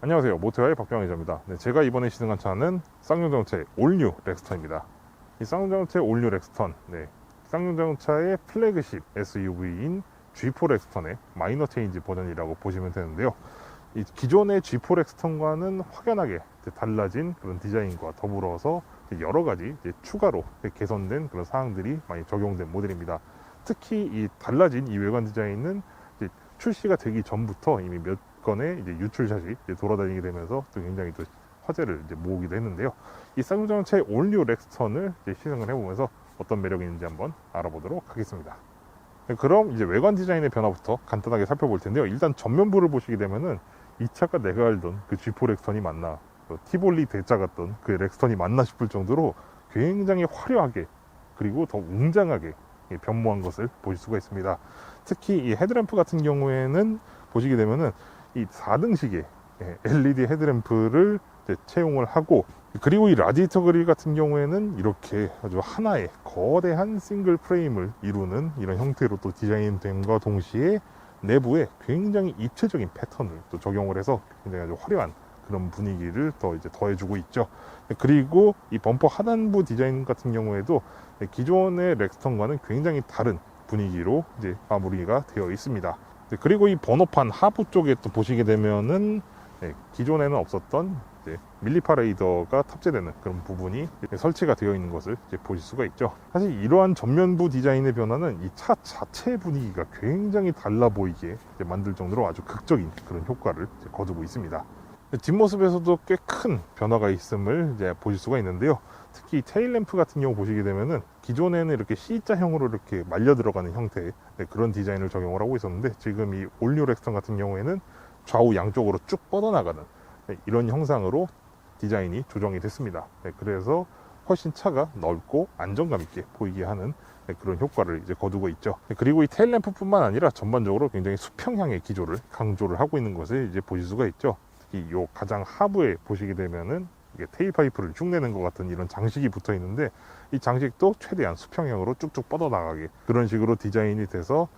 안녕하세요. 모토야의 박병희 기자입니다. 네, 제가 이번에 시승한 차는 쌍용자동차의 올뉴 렉스턴입니다. 이 쌍용자동차의 올뉴 렉스턴 네, 쌍용자동차의 플래그십 SUV인 G4 렉스턴의 마이너 체인지 버전이라고 보시면 되는데요. 이 기존의 G4 렉스턴과는 확연하게 달라진 그런 디자인과 더불어서 여러 가지 추가로 개선된 그런 사항들이 많이 적용된 모델입니다. 특히 이 달라진 이 외관 디자인은 출시가 되기 전부터 이미 몇 건의 이제 유출 샷이 이제 돌아다니게 되면서 또 굉장히 또 화제를 이제 모으기도 했는데요. 이 쌍용자동차의 올뉴 렉스턴을 이제 시승을 해보면서 어떤 매력이 있는지 한번 알아보도록 하겠습니다. 네, 그럼 이제 외관 디자인의 변화부터 간단하게 살펴볼 텐데요. 일단 전면부를 보시게 되면은 이 차가 내가 알던 그 G4 렉스턴이 맞나, 그 티볼리 대자 같던 그 렉스턴이 맞나 싶을 정도로 굉장히 화려하게 그리고 더 웅장하게 예, 변모한 것을 보실 수가 있습니다. 특히 이 헤드램프 같은 경우에는 보시게 되면은 이 4등식의 LED 헤드램프를 이제 채용을 하고 그리고 이 라디에이터 그릴 같은 경우에는 이렇게 아주 하나의 거대한 싱글 프레임을 이루는 이런 형태로 또 디자인됨과 동시에 내부에 굉장히 입체적인 패턴을 또 적용을 해서 굉장히 아주 화려한 그런 분위기를 더 이제 더해주고 있죠. 그리고 이 범퍼 하단부 디자인 같은 경우에도 기존의 렉스턴과는 굉장히 다른 분위기로 이제 마무리가 되어 있습니다. 네, 그리고 이 번호판 하부 쪽에 또 보시게 되면은 네, 기존에는 없었던 이제 밀리파 레이더가 탑재되는 그런 부분이 설치가 되어 있는 것을 보실 수가 있죠. 사실 이러한 전면부 디자인의 변화는 이 차 자체의 분위기가 굉장히 달라 보이게 만들 정도로 아주 극적인 그런 효과를 거두고 있습니다. 뒷모습에서도 꽤 큰 변화가 있음을 보실 수가 있는데요. 특히 테일 램프 같은 경우 보시게 되면은 기존에는 이렇게 C자형으로 이렇게 말려 들어가는 형태의 네, 그런 디자인을 적용을 하고 있었는데 지금 이 올뉴 렉스턴 같은 경우에는 좌우 양쪽으로 쭉 뻗어나가는 네, 이런 형상으로 디자인이 조정이 됐습니다. 네, 그래서 훨씬 차가 넓고 안정감 있게 보이게 하는 네, 그런 효과를 이제 거두고 있죠. 네, 그리고 이 테일 램프뿐만 아니라 전반적으로 굉장히 수평향의 기조를 강조를 하고 있는 것을 이제 보실 수가 있죠. 특히 요 가장 하부에 보시게 되면은 테일 파이프를 쭉 내는 것 같은 이런 장식이 붙어 있는데 이 장식도 최대한 수평형으로 쭉쭉 뻗어나가게 그런 식으로 디자인이 돼서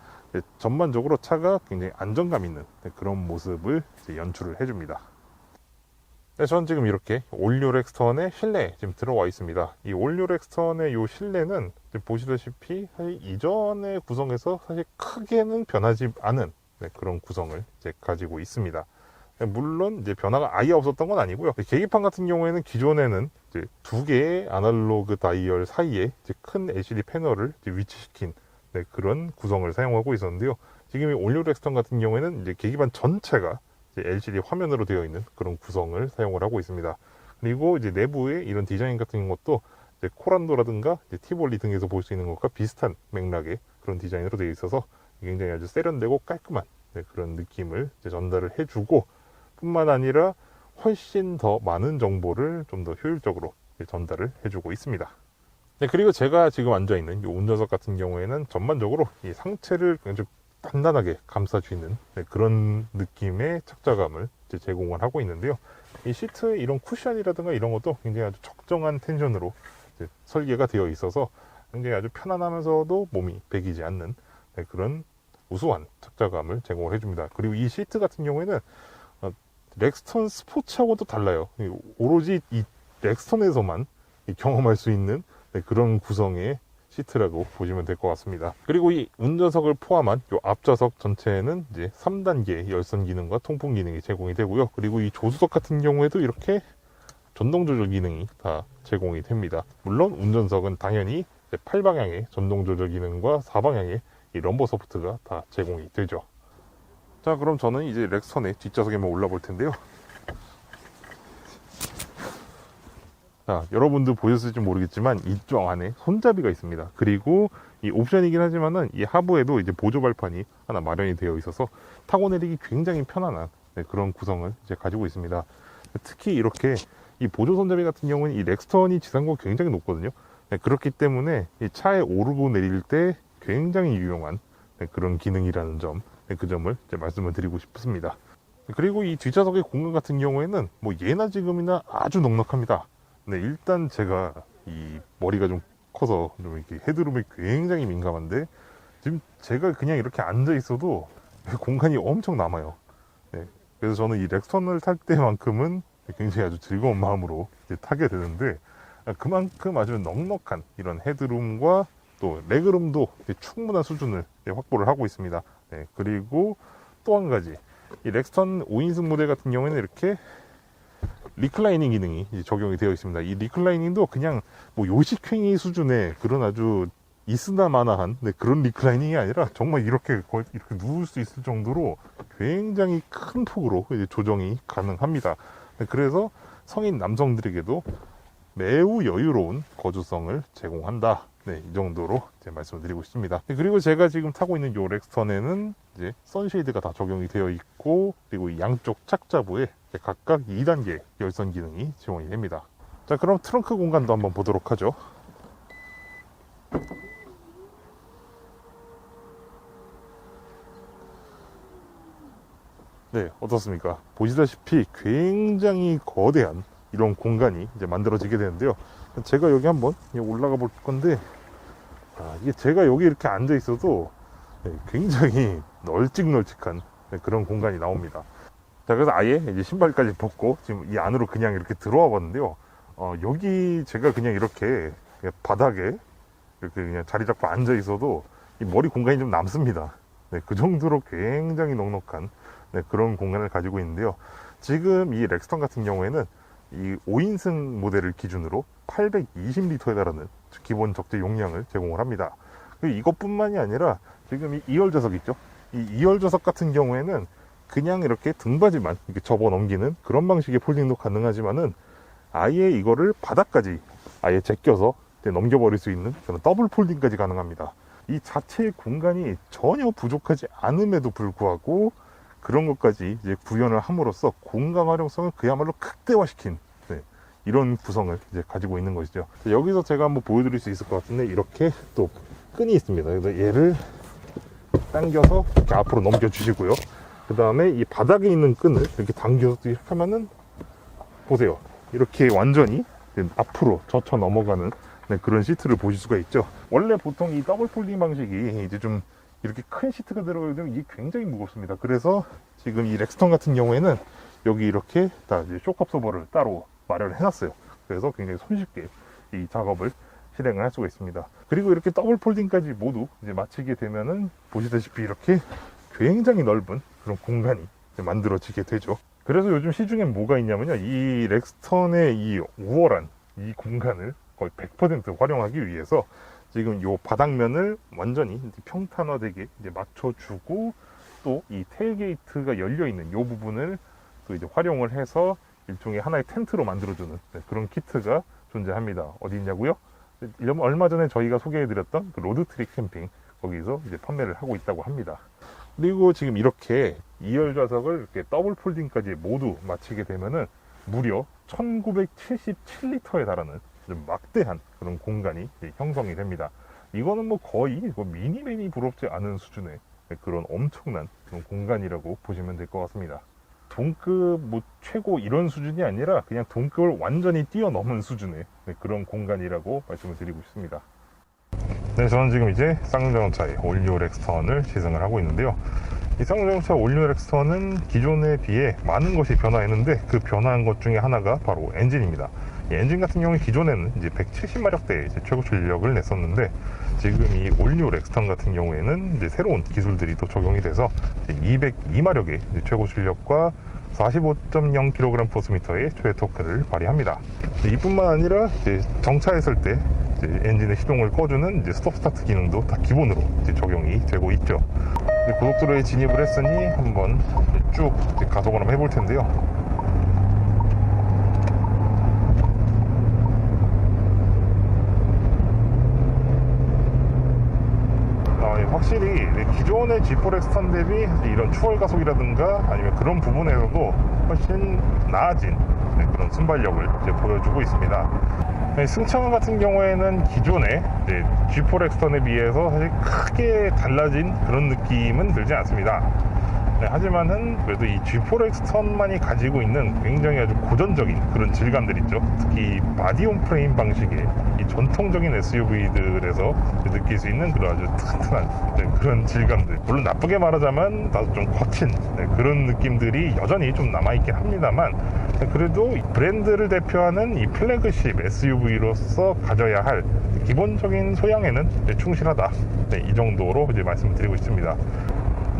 전반적으로 차가 굉장히 안정감 있는 그런 모습을 연출을 해줍니다. 네, 저는 지금 이렇게 올뉴 렉스턴의 실내에 지금 들어와 있습니다. 이 올뉴 렉스턴의 이 실내는 보시다시피 사실 이전의 구성에서 사실 크게는 변하지 않은 네, 그런 구성을 가지고 있습니다. 네, 물론 이제 변화가 아예 없었던 건 아니고요. 계기판 같은 경우에는 기존에는 두 개의 아날로그 다이얼 사이에 큰 LCD 패널을 위치시킨 네, 그런 구성을 사용하고 있었는데요. 지금 이 올뉴 렉스턴 같은 경우에는 이제 계기판 전체가 이제 LCD 화면으로 되어 있는 그런 구성을 사용을 하고 있습니다. 그리고 이제 내부에 이런 디자인 같은 것도 이제 코란도라든가 이제 티볼리 등에서 볼 수 있는 것과 비슷한 맥락의 그런 디자인으로 되어 있어서 굉장히 아주 세련되고 깔끔한 네, 그런 느낌을 전달을 해주고 뿐만 아니라 훨씬 더 많은 정보를 좀 더 효율적으로 전달을 해주고 있습니다. 네, 그리고 제가 지금 앉아 있는 이 운전석 같은 경우에는 전반적으로 이 상체를 아주 단단하게 감싸주는 네, 그런 느낌의 착자감을 이제 제공을 하고 있는데요. 이 시트의 이런 쿠션이라든가 이런 것도 굉장히 아주 적정한 텐션으로 설계가 되어 있어서 굉장히 아주 편안하면서도 몸이 배기지 않는 네, 그런 우수한 착자감을 제공을 해줍니다. 그리고 이 시트 같은 경우에는 어, 렉스턴 스포츠하고도 달라요. 이 오로지 이 렉스턴에서만 이 경험할 수 있는 네, 그런 구성의 시트라고 보시면 될 것 같습니다. 그리고 이 운전석을 포함한 이 앞좌석 전체에는 이제 3단계 열선 기능과 통풍 기능이 제공이 되고요. 그리고 이 조수석 같은 경우에도 이렇게 전동 조절 기능이 다 제공이 됩니다. 물론 운전석은 당연히 8방향의 전동 조절 기능과 4방향의 이 럼버 소프트가 다 제공이 되죠. 자, 그럼 저는 이제 렉선의 뒷좌석에 한번 올라볼 텐데요. 자, 여러분들 보셨을지 모르겠지만 이쪽 안에 손잡이가 있습니다. 그리고 이 옵션이긴 하지만은 이 하부에도 이제 보조 발판이 하나 마련이 되어 있어서 타고 내리기 굉장히 편안한 네, 그런 구성을 이제 가지고 있습니다. 특히 이렇게 이 보조 손잡이 같은 경우는 이 렉스턴이 지상고가 굉장히 높거든요. 네, 그렇기 때문에 이 차에 오르고 내릴 때 굉장히 유용한 네, 그런 기능이라는 점, 네, 그 점을 말씀을 드리고 싶습니다. 그리고 이 뒷좌석의 공간 같은 경우에는 뭐 예나 지금이나 아주 넉넉합니다. 네, 일단 제가 이 머리가 좀 커서 좀 이렇게 헤드룸에 굉장히 민감한데 지금 제가 그냥 이렇게 앉아 있어도 공간이 엄청 남아요. 네, 그래서 저는 이 렉스턴을 탈 때만큼은 굉장히 아주 즐거운 마음으로 타게 되는데 그만큼 아주 넉넉한 이런 헤드룸과 또 레그룸도 충분한 수준을 확보를 하고 있습니다. 네, 그리고 또 한 가지 이 렉스턴 5인승 모델 같은 경우에는 이렇게 리클라이닝 기능이 적용이 되어 있습니다. 이 리클라이닝도 그냥 뭐 요식행위 수준의 그런 아주 있으나마나한 네, 그런 리클라이닝이 아니라 정말 이렇게 이렇게 누울 수 있을 정도로 굉장히 큰 폭으로 조정이 가능합니다. 네, 그래서 성인 남성들에게도 매우 여유로운 거주성을 제공한다. 네, 이 정도로 이제 말씀을 드리고 싶습니다. 네, 그리고 제가 지금 타고 있는 요 렉스턴에는 이제 선쉐이드가 다 적용이 되어 있고, 그리고 이 양쪽 착자부에 각각 2단계 열선 기능이 지원이 됩니다. 자, 그럼 트렁크 공간도 한번 보도록 하죠. 네, 어떻습니까? 보시다시피 굉장히 거대한 이런 공간이 이제 만들어지게 되는데요. 제가 여기 한번 올라가 볼 건데, 아, 이게 제가 여기 이렇게 앉아 있어도 네, 굉장히 널찍널찍한 네, 그런 공간이 나옵니다. 자, 그래서 아예 이제 신발까지 벗고 지금 이 안으로 그냥 이렇게 들어와 봤는데요. 어, 여기 제가 그냥 이렇게 바닥에 이렇게 그냥 자리 잡고 앉아 있어도 이 머리 공간이 좀 남습니다. 네, 그 정도로 굉장히 넉넉한 네, 그런 공간을 가지고 있는데요. 지금 이 렉스턴 같은 경우에는 이 5인승 모델을 기준으로 820리터에 달하는 기본 적재 용량을 제공을 합니다. 그리고 이것뿐만이 아니라 지금 이 2열 좌석 있죠? 이 2열 좌석 같은 경우에는 그냥 이렇게 등받이만 이렇게 접어 넘기는 그런 방식의 폴딩도 가능하지만은 아예 이거를 바닥까지 아예 제껴서 넘겨버릴 수 있는 그런 더블 폴딩까지 가능합니다. 이 자체의 공간이 전혀 부족하지 않음에도 불구하고 그런 것까지 이제 구현을 함으로써 공간 활용성을 그야말로 극대화시킨 네, 이런 구성을 이제 가지고 있는 것이죠. 여기서 제가 한번 보여드릴 수 있을 것 같은데 이렇게 또 끈이 있습니다. 그래서 얘를 당겨서 이렇게 앞으로 넘겨주시고요. 그 다음에 이 바닥에 있는 끈을 이렇게 당겨서 이렇게 하면은 보세요. 이렇게 완전히 앞으로 젖혀 넘어가는 네, 그런 시트를 보실 수가 있죠. 원래 보통 이 더블 폴딩 방식이 이제 좀 이렇게 큰 시트가 들어가게 되면 이게 굉장히 무겁습니다. 그래서 지금 이 렉스턴 같은 경우에는 여기 이렇게 다 이제 쇼크 압소버를 따로 마련을 해놨어요. 그래서 굉장히 손쉽게 이 작업을 실행을 할 수가 있습니다. 그리고 이렇게 더블 폴딩까지 모두 이제 마치게 되면은 보시다시피 이렇게 굉장히 넓은 그런 공간이 만들어지게 되죠. 그래서 요즘 시중엔 뭐가 있냐면요. 이 렉스턴의 이 우월한 이 공간을 거의 100% 활용하기 위해서 지금 요 바닥면을 완전히 평탄화되게 이제 맞춰주고 또 이 테일게이트가 열려 있는 요 부분을 또 이제 활용을 해서 일종의 하나의 텐트로 만들어주는 네, 그런 키트가 존재합니다. 어디 있냐고요? 얼마 전에 저희가 소개해드렸던 그 로드트릭 캠핑 거기서 이제 판매를 하고 있다고 합니다. 그리고 지금 이렇게 2열 좌석을 이렇게 더블 폴딩까지 모두 마치게 되면은 무려 1977리터에 달하는 좀 막대한 그런 공간이 형성이 됩니다. 이거는 뭐 거의 뭐 미니맨이 부럽지 않은 수준의 그런 엄청난 그런 공간이라고 보시면 될 것 같습니다. 동급 뭐 최고 이런 수준이 아니라 그냥 동급을 완전히 뛰어넘은 수준의 그런 공간이라고 말씀을 드리고 싶습니다. 네, 저는 지금 이제 쌍용자동차의 올리오 렉스턴을 시승을 하고 있는데요. 이 쌍용자동차 올리오 렉스턴은 기존에 비해 많은 것이 변화했는데 그 변화한 것 중에 하나가 바로 엔진입니다. 이 엔진 같은 경우는 기존에는 이제 170마력대 이제 최고 출력을 냈었는데 지금 이 올리오 렉스턴 같은 경우에는 이제 새로운 기술들이 또 적용이 돼서 202마력의 최고 출력과 45.0kg 포스미터의 최대 토크를 발휘합니다. 이뿐만 아니라 정차했을 때 엔진의 시동을 꺼주는 스톱 스타트 기능도 다 기본으로 적용이 되고 있죠. 고속도로에 진입을 했으니 한번 쭉 가속을 한번 해볼 텐데요. 확실히 기존의 G4 렉스턴 대비 이런 추월 가속이라든가 아니면 그런 부분에서도 훨씬 나아진 그런 순발력을 보여주고 있습니다. 승차감 같은 경우에는 기존의 G4 렉스턴에 비해서 사실 크게 달라진 그런 느낌은 들지 않습니다. 네, 하지만은 그래도 이 G4 엑스턴만이 가지고 있는 굉장히 아주 고전적인 그런 질감들 있죠. 특히 바디 온 프레임 방식의 이 전통적인 SUV들에서 느낄 수 있는 그런 아주 튼튼한 네, 그런 질감들. 물론 나쁘게 말하자면 나도 좀 거친 네, 그런 느낌들이 여전히 좀 남아있긴 합니다만 네, 그래도 이 브랜드를 대표하는 이 플래그십 SUV로서 가져야 할 기본적인 소양에는 네, 충실하다. 네, 이 정도로 이제 말씀을 드리고 있습니다.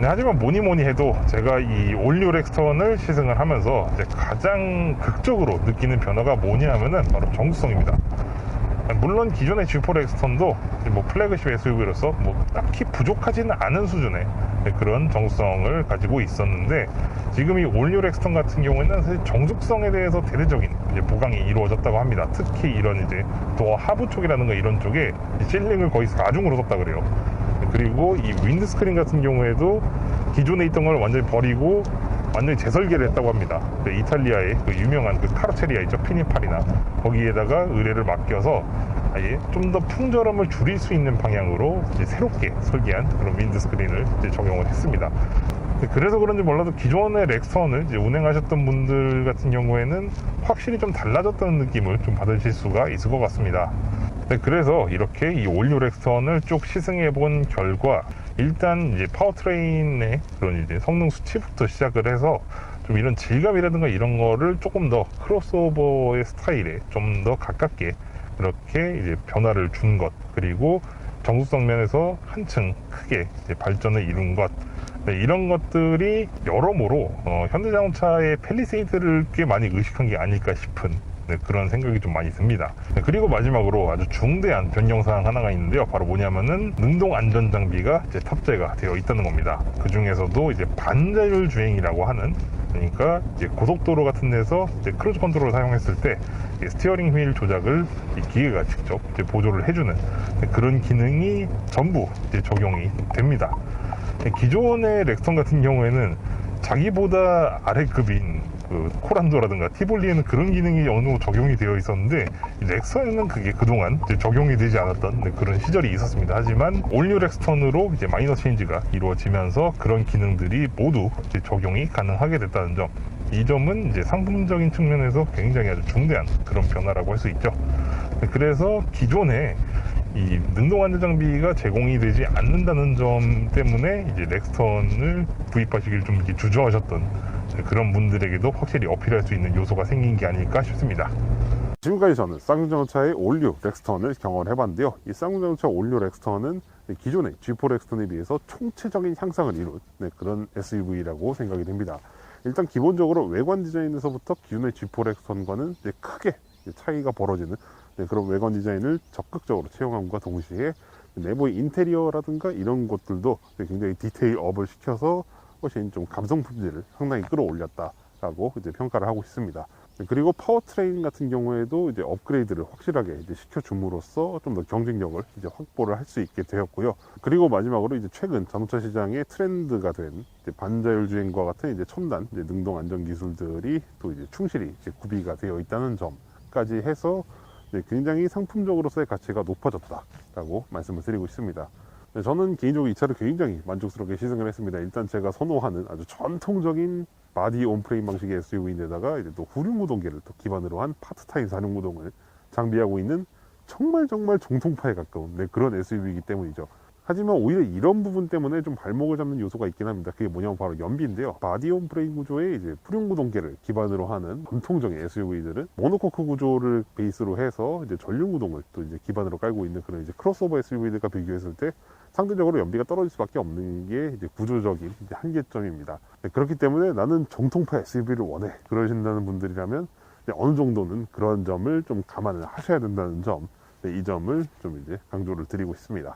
네, 하지만 뭐니 뭐니 해도 제가 이 올류 렉스턴을 시승을 하면서 가장 극적으로 느끼는 변화가 뭐냐 하면은 바로 정수성입니다. 물론 기존의 G4 렉스턴도 뭐 플래그십 SUV로서 뭐 딱히 부족하지는 않은 수준의 그런 정수성을 가지고 있었는데 지금 이 올류 렉스턴 같은 경우에는 사실 정숙성에 대해서 대대적인 보강이 이루어졌다고 합니다. 특히 이런 이제 도어 하부 쪽이라든가 이런 쪽에 이 실링을 거의 4중으로 썼다 그래요. 그리고 이 윈드 스크린 같은 경우에도 기존에 있던 걸 완전히 버리고 완전히 재설계를 했다고 합니다. 네, 이탈리아의 그 유명한 그 카르체리아 있죠 피니팔이나 거기에다가 의뢰를 맡겨서 아예 좀 더 풍절함을 줄일 수 있는 방향으로 새롭게 설계한 그런 윈드 스크린을 이제 적용을 했습니다. 네, 그래서 그런지 몰라도 기존의 렉선을 운행하셨던 분들 같은 경우에는 확실히 좀 달라졌다는 느낌을 좀 받으실 수가 있을 것 같습니다. 네, 그래서 이렇게 이 올류 렉선을 쭉 시승해 본 결과 일단 이제 파워트레인의 그런 이제 성능 수치부터 시작을 해서 좀 이런 질감이라든가 이런 거를 조금 더 크로스오버의 스타일에 좀 더 가깝게 그렇게 이제 변화를 준 것 그리고 정수성 면에서 한층 크게 발전을 이룬 것. 네, 이런 것들이 여러모로 어, 현대자동차의 펠리세이드를 꽤 많이 의식한 게 아닐까 싶은 네, 그런 생각이 좀 많이 듭니다. 네, 그리고 마지막으로 아주 중대한 변경사항 하나가 있는데요. 바로 뭐냐면은 능동 안전 장비가 이제 탑재가 되어 있다는 겁니다. 그 중에서도 이제 반자율 주행이라고 하는 그러니까 이제 고속도로 같은 데서 이제 크루즈 컨트롤을 사용했을 때이 스티어링 휠 조작을 이 기계가 직접 보조를 해주는 그런 기능이 전부 적용이 됩니다. 기존의 렉스턴 같은 경우에는 자기보다 아래 급인 그 코란도라든가 티볼리에는 그런 기능이 어느 정도 적용이 되어 있었는데 이 렉선에는 그게 그동안 적용이 되지 않았던 네, 그런 시절이 있었습니다. 하지만 올뉴 렉스턴으로 이제 마이너 체인지가 이루어지면서 그런 기능들이 모두 적용이 가능하게 됐다는 점. 이 점은 이제 상품적인 측면에서 굉장히 아주 중대한 그런 변화라고 할 수 있죠. 네, 그래서 기존에 이 능동 안전 장비가 제공이 되지 않는다는 점 때문에 이제 렉스턴을 구입하시길 좀 이렇게 주저하셨던 그런 분들에게도 확실히 어필할 수 있는 요소가 생긴 게 아닐까 싶습니다. 지금까지 저는 쌍용자동차의 올류 렉스턴을 경험을 해봤는데요. 이 쌍용자동차 올류 렉스턴은 기존의 G4 렉스턴에 비해서 총체적인 향상을 이룬 네, 그런 SUV라고 생각이 됩니다. 일단 기본적으로 외관 디자인에서부터 기존의 G4 렉스턴과는 크게 차이가 벌어지는 네, 그런 외관 디자인을 적극적으로 채용함과 동시에 내부의 인테리어라든가 이런 것들도 굉장히 디테일업을 시켜서 훨씬 좀 감성 품질을 상당히 끌어올렸다라고 이제 평가를 하고 있습니다. 그리고 파워트레인 같은 경우에도 이제 업그레이드를 확실하게 이제 시켜줌으로써 좀 더 경쟁력을 이제 확보를 할 수 있게 되었고요. 그리고 마지막으로 이제 최근 자동차 시장의 트렌드가 된 반자율 주행과 같은 이제 첨단 이제 능동 안전 기술들이 또 이제 충실히 이제 구비가 되어 있다는 점까지 해서 굉장히 상품적으로서의 가치가 높아졌다라고 말씀을 드리고 있습니다. 네, 저는 개인적으로 이 차를 굉장히 만족스럽게 시승을 했습니다. 일단 제가 선호하는 아주 전통적인 바디 온프레임 방식의 SUV인데다가 이제 또 후륜 구동계를 또 기반으로 한 파트타임 사륜구동을 장비하고 있는 정말 정말 정통파에 가까운 네, 그런 SUV이기 때문이죠. 하지만 오히려 이런 부분 때문에 좀 발목을 잡는 요소가 있긴 합니다. 그게 뭐냐면 바로 연비인데요. 바디온 프레임 구조의 이제 프륜 구 동계를 기반으로 하는 전통적인 SUV들은 모노코크 구조를 베이스로 해서 이제 전륜 구동을 또 이제 기반으로 깔고 있는 그런 이제 크로스오버 SUV들과 비교했을 때 상대적으로 연비가 떨어질 수밖에 없는 게 이제 구조적인 이제 한계점입니다. 네, 그렇기 때문에 나는 정통파 SUV를 원해 그러신다는 분들이라면 어느 정도는 그런 점을 좀 감안을 하셔야 된다는 점, 네, 이 점을 좀 이제 강조를 드리고 있습니다.